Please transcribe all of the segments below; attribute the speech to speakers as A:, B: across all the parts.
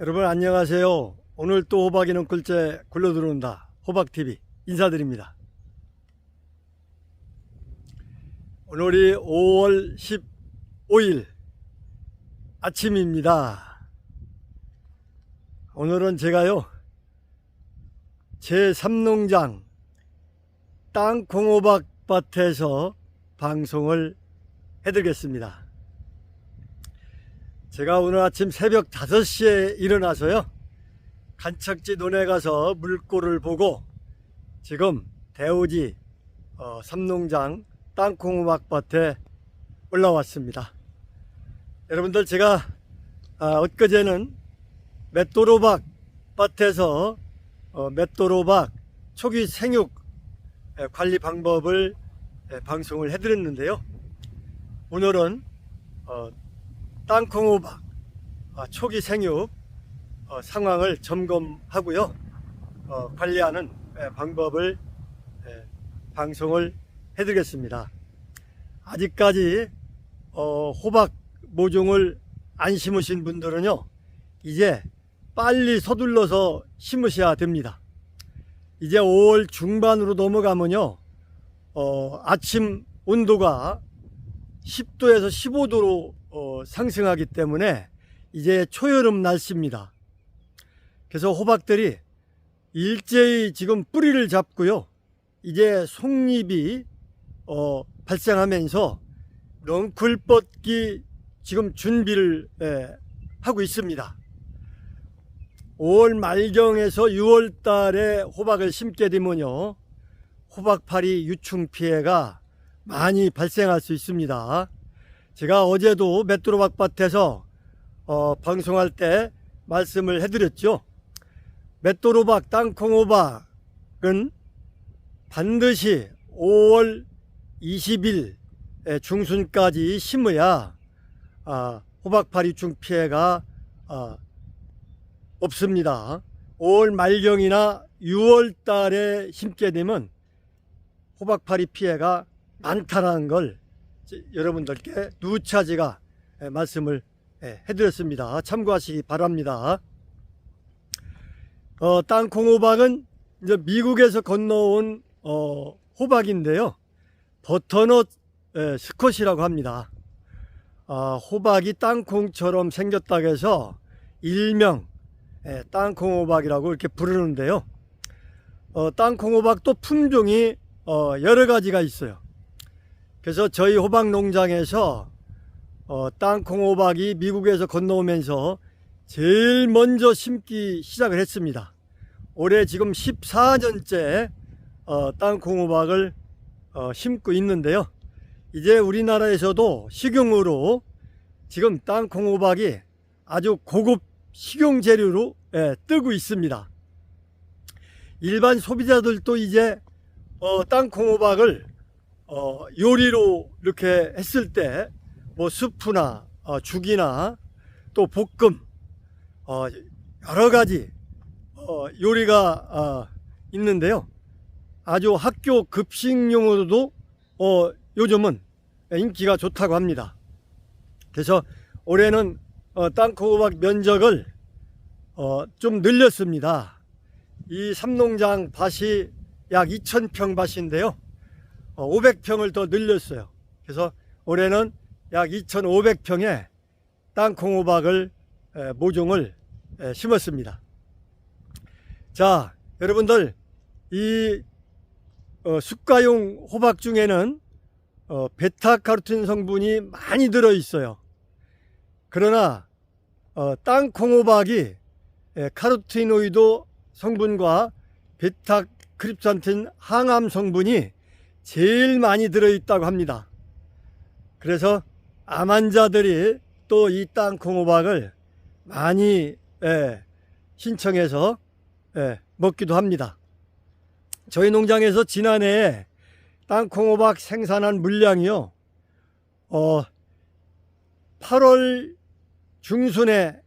A: 여러분 안녕하세요. 오늘 또 호박이 넘글째 굴러 들어온다. 호박TV 인사드립니다. 오늘이 5월 15일 아침입니다. 오늘은 제가요, 제 3농장 땅콩호박 밭에서 방송을 해드리겠습니다. 제가 오늘 아침 새벽 5시에 일어나서요. 간척지 논에 가서 물꼬를 보고 지금 대우지 어, 삼농장 땅콩호박밭에 올라왔습니다. 여러분들 제가 아, 엊그제는 맷도로박 밭에서 어, 맷도로박 초기 생육 에, 관리 방법을 에, 방송을 해드렸는데요. 오늘은 어, 땅콩호박 아, 초기 생육 어, 상황을 점검하고요. 어, 관리하는 에, 방법을 에, 방송을 해드리겠습니다. 아직까지 어, 호박 모종을 안 심으신 분들은요, 이제 빨리 서둘러서 심으셔야 됩니다. 이제 5월 중반으로 넘어가면요, 어, 아침 온도가 10도에서 15도로 어, 상승하기 때문에 이제 초여름 날씨입니다. 그래서 호박들이 일제히 지금 뿌리를 잡고요. 이제 속잎이 어, 발생하면서 넝쿨 뻗기 지금 준비를 예, 하고 있습니다. 5월 말경에서 6월 달에 호박을 심게 되면요. 호박파리 유충 피해가 많이 발생할 수 있습니다. 제가 어제도 맷도로 박 밭에서 어, 방송할 때 말씀을 해드렸죠. 맷도로박 땅콩호박은 반드시 5월 20일 중순까지 심어야 아, 호박파리 중 피해가 아, 없습니다. 5월 말경이나 6월 달에 심게 되면 호박파리 피해가 많다는 걸 여러분들께 누차 제가 말씀을 해드렸습니다. 참고하시기 바랍니다. 어, 땅콩 호박은 이제 미국에서 건너온 어, 호박인데요. 버터넛 에, 스컷이라고 합니다. 아, 호박이 땅콩처럼 생겼다고 해서 일명 에, 땅콩 호박이라고 이렇게 부르는데요. 어, 땅콩 호박도 품종이 어, 여러 가지가 있어요. 그래서 저희 호박 농장에서 어, 땅콩 호박이 미국에서 건너오면서 제일 먼저 심기 시작을 했습니다. 올해 지금 14년째 어, 땅콩 호박을 어, 심고 있는데요. 이제 우리나라에서도 식용으로 지금 땅콩 호박이 아주 고급 식용 재료로 예, 뜨고 있습니다. 일반 소비자들도 이제 어, 땅콩 호박을 어, 요리로 이렇게 했을 때 뭐 수프나 어, 죽이나 또 볶음 어, 여러 가지 어, 요리가 어, 있는데요. 아주 학교 급식용으로도 어, 요즘은 인기가 좋다고 합니다. 그래서 올해는 어, 땅콩호박 면적을 어, 좀 늘렸습니다. 이 삼농장 밭이 약 2,000평 밭인데요. 어, 500평을 더 늘렸어요. 그래서 올해는 약 2,500평의 땅콩호박을 에, 모종을 에, 심었습니다. 자, 여러분들 이 어, 숯가용 호박 중에는 어, 베타카로틴 성분이 많이 들어 있어요. 그러나 어, 땅콩호박이 에, 카로티노이드 성분과 베타크립산틴 항암 성분이 제일 많이 들어 있다고 합니다. 그래서 암 환자들이 또 이 땅콩호박을 많이 예, 신청해서 예, 먹기도 합니다. 저희 농장에서 지난해에 땅콩호박 생산한 물량이요, 어, 8월 중순에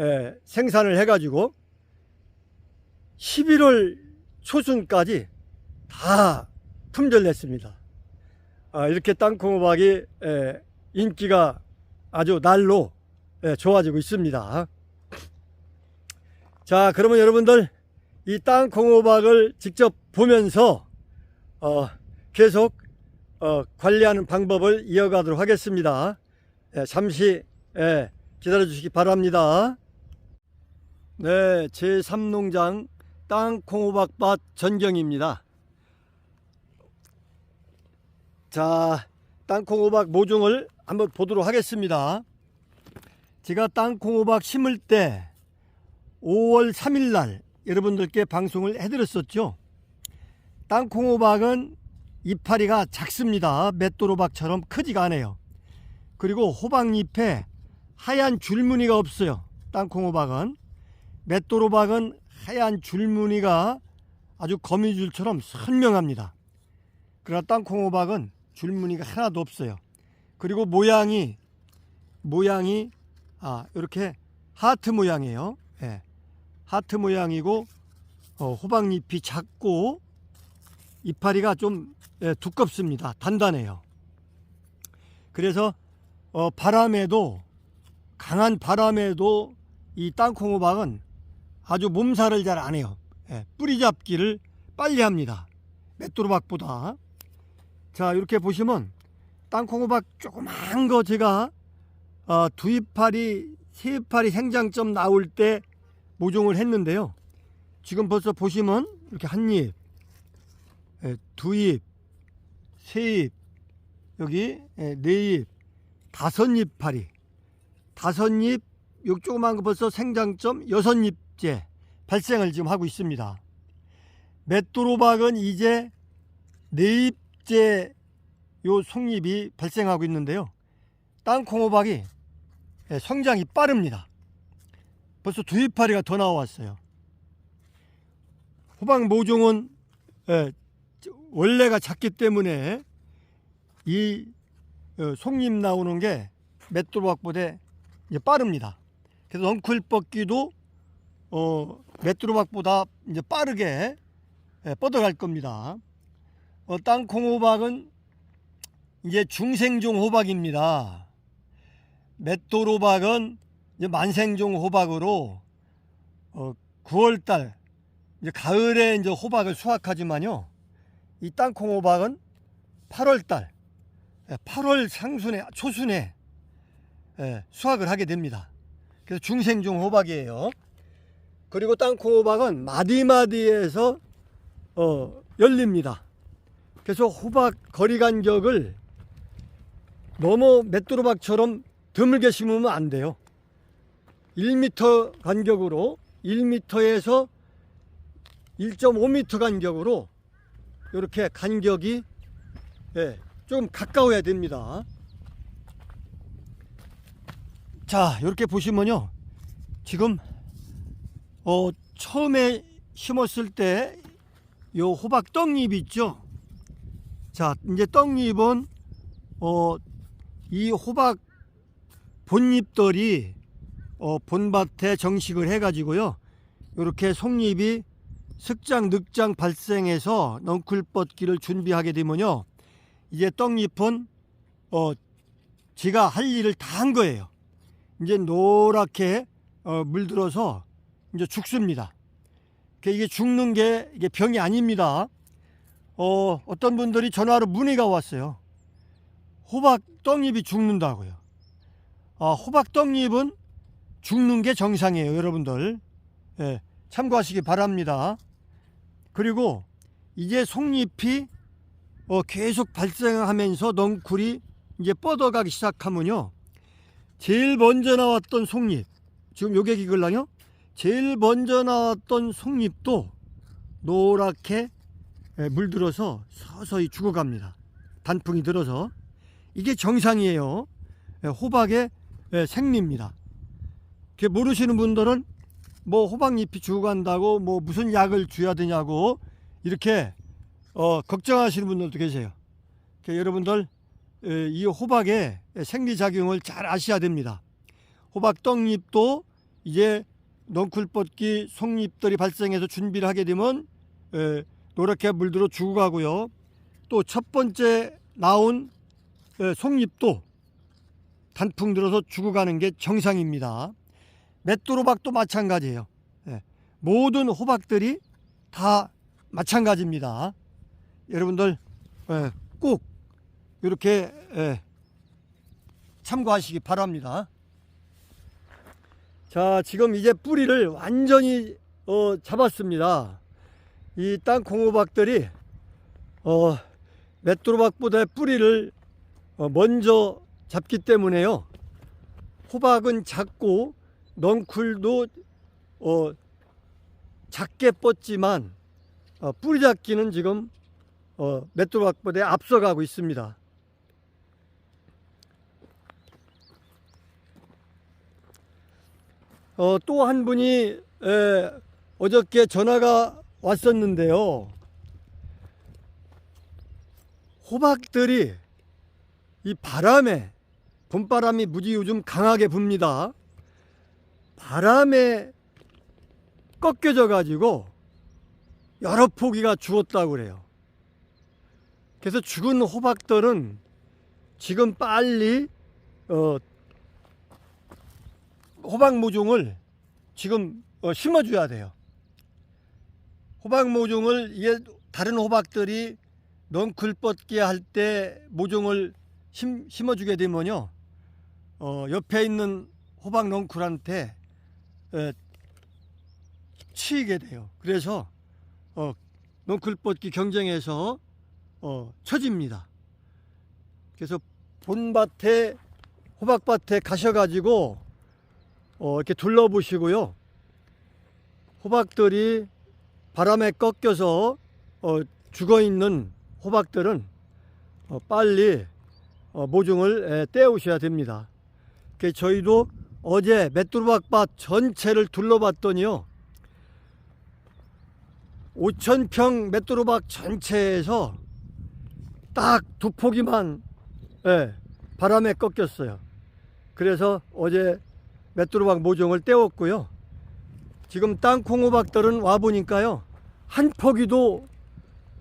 A: 예, 생산을 해가지고 11월 초순까지 다 품절냈습니다. 아, 이렇게 땅콩호박이 예, 인기가 아주 날로 예, 좋아지고 있습니다. 자, 그러면 여러분들 이 땅콩호박을 직접 보면서 어, 계속 어, 관리하는 방법을 이어가도록 하겠습니다. 예, 잠시 예, 기다려 주시기 바랍니다. 네, 제3농장 땅콩호박밭 전경입니다. 자, 땅콩호박 모종을 한번 보도록 하겠습니다. 제가 땅콩호박 심을 때 5월 3일 날 여러분들께 방송을 해드렸었죠. 땅콩호박은 이파리가 작습니다. 맷도로박처럼 크지가 않아요. 그리고 호박잎에 하얀 줄무늬가 없어요. 땅콩호박은. 맷도로박은 하얀 줄무늬가 아주 거미줄처럼 선명합니다. 그러나 땅콩호박은 줄무늬가 하나도 없어요. 그리고 모양이 모양이 아 이렇게 하트 모양이에요. 예. 하트 모양이고 어, 호박잎이 작고 이파리가 좀 예, 두껍습니다. 단단해요. 그래서 어, 바람에도 강한 바람에도 이 땅콩호박은 아주 몸살을 잘 안 해요. 예, 뿌리 잡기를 빨리 합니다. 맷도로박보다. 자 이렇게 보시면 땅콩호박 조그만 거 제가 어, 두 이파리 세 이파리 생장점 나올 때 모종을 했는데요. 지금 벌써 보시면 이렇게 한 잎, 예, 두 잎, 세 잎, 여기 예, 네 잎, 다섯 잎 파리, 다섯 잎, 요 조그만 거 벌써 생장점 여섯 잎째 발생을 지금 하고 있습니다. 맷도로박은 이제 네잎 째요 송잎이 발생하고 있는데요. 땅콩호박이 예, 성장이 빠릅니다. 벌써 두 이파리가 더 나왔어요. 호박 모종은 예, 원래가 작기 때문에 이 어, 송잎 나오는 게 맷도로박보다 이제 빠릅니다. 그래서 넝쿨 뻗기도 어, 맷도로박보다 이제 빠르게 예, 뻗어갈 겁니다. 어, 땅콩 호박은 이제 중생종 호박입니다. 맷도로박은 이제 만생종 호박으로 어, 9월달 이제 가을에 이제 호박을 수확하지만요. 이 땅콩 호박은 8월달, 8월 상순에 초순에 예, 수확을 하게 됩니다. 그래서 중생종 호박이에요. 그리고 땅콩 호박은 마디마디에서 어, 열립니다. 그래서 호박 거리 간격을 너무 맷도로박처럼 드물게 심으면 안 돼요. 1m 간격으로 1m에서 1.5m 간격으로 이렇게 간격이 예, 좀 가까워야 됩니다. 자, 이렇게 보시면요. 지금 어, 처음에 심었을 때 요 호박 떡잎 있죠? 자, 이제 떡잎은 어, 이 호박 본잎들이 어, 본밭에 정식을 해가지고요. 이렇게 속잎이 슥장, 늑장 발생해서 넝쿨 뻗기를 준비하게 되면요. 이제 떡잎은 어, 지가 할 일을 다 한 거예요. 이제 노랗게 어, 물들어서 이제 죽습니다. 그 이게 죽는 게 이게 병이 아닙니다. 어, 어떤 분들이 전화로 문의가 왔어요. 호박 떡잎이 죽는다고요. 아, 호박 떡잎은 죽는 게 정상이에요, 여러분들. 예, 참고하시기 바랍니다. 그리고 이제 속잎이 어, 계속 발생하면서 넝쿨이 이제 뻗어가기 시작하면요. 제일 먼저 나왔던 속잎, 지금 요게 기글랑요? 제일 먼저 나왔던 속잎도 노랗게 예, 물들어서 서서히 죽어갑니다. 단풍이 들어서. 이게 정상이에요. 예, 호박의 예, 생리입니다. 그 모르시는 분들은 뭐 호박잎이 죽어간다고 뭐 무슨 약을 줘야 되냐고 이렇게 어, 걱정하시는 분들도 계세요. 그 여러분들 에, 이 호박의 생리작용을 잘 아셔야 됩니다. 호박 떡잎도 이제 넝쿨 뻗기 속잎들이 발생해서 준비를 하게 되면 에, 노랗게 물들어 죽어가고요. 또 첫 번째 나온 에, 속잎도 단풍 들어서 죽어가는 게 정상입니다. 맷도로박도 마찬가지예요. 예. 모든 호박들이 다 마찬가지입니다. 여러분들 예, 꼭 이렇게 예, 참고하시기 바랍니다. 자, 지금 이제 뿌리를 완전히 어, 잡았습니다. 이 땅콩 호박들이 어, 메뚜로박보다 뿌리를 어, 먼저 잡기 때문에요. 호박은 작고 넝쿨도 어, 작게 뻗지만 어, 뿌리 잡기는 지금 어, 메뚜로박보다 앞서가고 있습니다. 어, 또 한 분이 에, 어저께 전화가 왔었는데요. 호박들이 이 바람에 봄바람이 무지 요즘 강하게 붑니다. 바람에 꺾여져 가지고 여러 포기가 죽었다고 그래요. 그래서 죽은 호박들은 지금 빨리 어, 호박 모종을 지금 어, 심어줘야 돼요. 호박 모종을 이게 다른 호박들이 넝쿨 뻗기 할 때 모종을 심, 심어주게 되면요, 어, 옆에 있는 호박 넝쿨한테 에, 치이게 돼요. 그래서 어, 넝쿨 뻗기 경쟁에서 어, 처집니다. 그래서 본밭에 호박밭에 가셔가지고 어, 이렇게 둘러보시고요. 호박들이 바람에 꺾여서 어, 죽어 있는 호박들은 어, 빨리 어, 모종을 에, 떼우셔야 됩니다. 그 저희도 어제 메뚜루박밭 전체를 둘러봤더니요. 5천평 메뚜루박 전체에서 딱 두 포기만 예, 바람에 꺾였어요. 그래서 어제 메뚜루박 모종을 떼었고요. 지금 땅콩호박들은 와 보니까요 한 포기도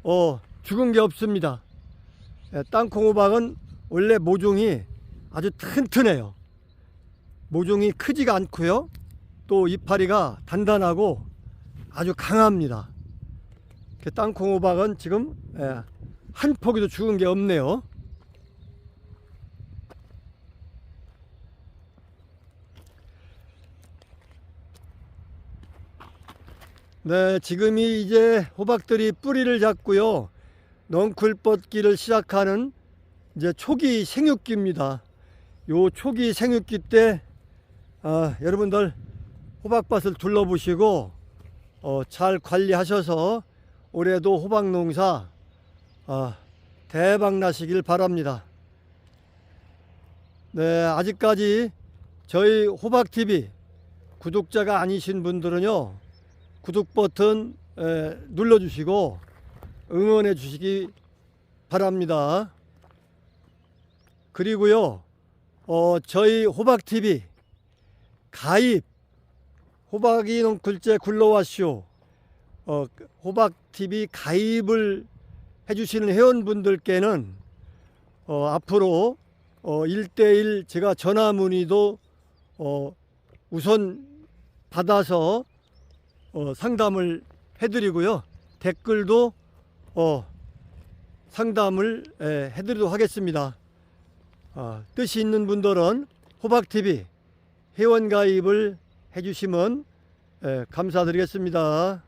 A: 어, 죽은 게 없습니다. 예, 땅콩호박은 원래 모종이 아주 튼튼해요. 모종이 크지가 않고요. 또 이파리가 단단하고 아주 강합니다. 그 땅콩호박은 지금 예, 한 포기도 죽은 게 없네요. 네, 지금이 이제 호박들이 뿌리를 잡고요. 넝쿨 뻗기를 시작하는 이제 초기 생육기입니다. 요 초기 생육기 때 아, 여러분들 호박밭을 둘러보시고 어, 잘 관리하셔서 올해도 호박 농사 아, 대박 나시길 바랍니다. 네, 아직까지 저희 호박TV 구독자가 아니신 분들은요, 구독 버튼 에, 눌러주시고 응원해 주시기 바랍니다. 그리고요, 어, 저희 호박TV 가입, 호박이 농글제 굴러와쇼, 어, 호박TV 가입을 해주시는 회원분들께는 어, 앞으로 어, 1대1 제가 전화 문의도 어, 우선 받아서 어, 상담을 해드리고요. 댓글도 어, 상담을 에, 해드리도록 하겠습니다. 아, 뜻이 있는 분들은 호박TV 회원가입을 해주시면 에, 감사드리겠습니다.